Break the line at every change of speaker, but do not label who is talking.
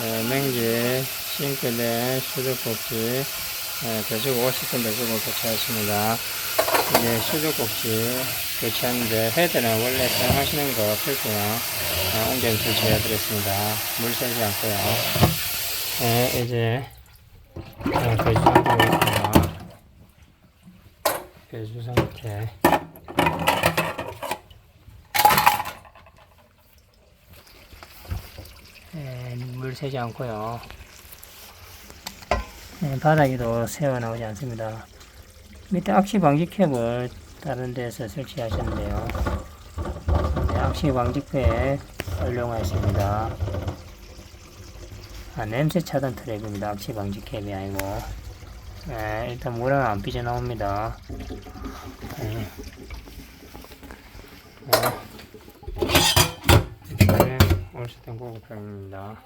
네, 냉지, 싱크대, 수도꼭지, 네, 배수구 50분 배수구 교체하십니다. 이제 수도꼭지 교체하는데 헤드는 원래 사용하시는 거 풀고요. 어, 옮겨 교체해드렸습니다. 물 새지 않고요. 네, 이제 네, 배수 상태 보겠습니다. 배수 상태. 네, 물 새지 않고요. 네, 바닥에도 새어 나오지 않습니다. 밑에 악시 방지 캡을 다른 데서 설치하셨는데요. 네, 악시 방지캡 활용하였습니다. 아, 냄새 차단 트랩입니다. 악시 방지 캡이 아니고. 네, 일단 물은 안 삐져나옵니다. 네. 네. 이렇게 올스텐 고급형입니다.